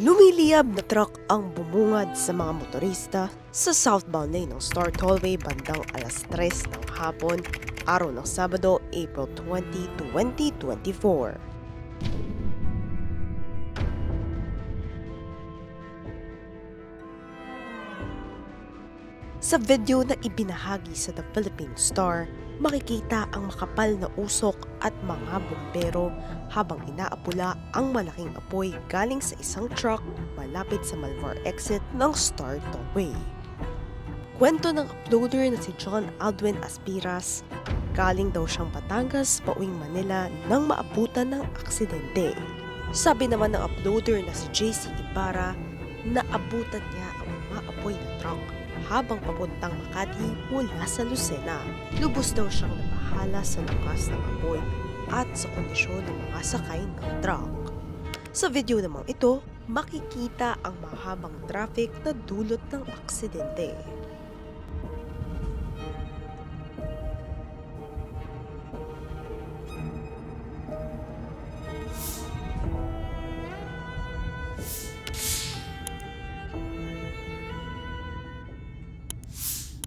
Lumiliyab na truck ang bumungad sa mga motorista sa southbound lane ng Star Tollway bandang alas 3 ng hapon, araw ng Sabado, April 20, 2024. Sa video na ibinahagi sa The Philippine Star, makikita ang makapal na usok at mga bombero habang inaapula ang malaking apoy galing sa isang truck malapit sa Malvar exit ng Star Tollway. Kwento ng uploader na si John Aldwin Aspiras, galing daw siyang Batangas pauwing Manila nang maabutan ng aksidente. Sabi naman ng uploader na si JC Ibarra, naabutan niya ang umaapoy na truck habang papuntang Makati mula sa Lucena. Lubos daw siyang nabahala sa lakas ng apoy at sa kondisyon ng mga sakay ng truck. Sa video namang ito, makikita ang mahabang traffic na dulot ng aksidente.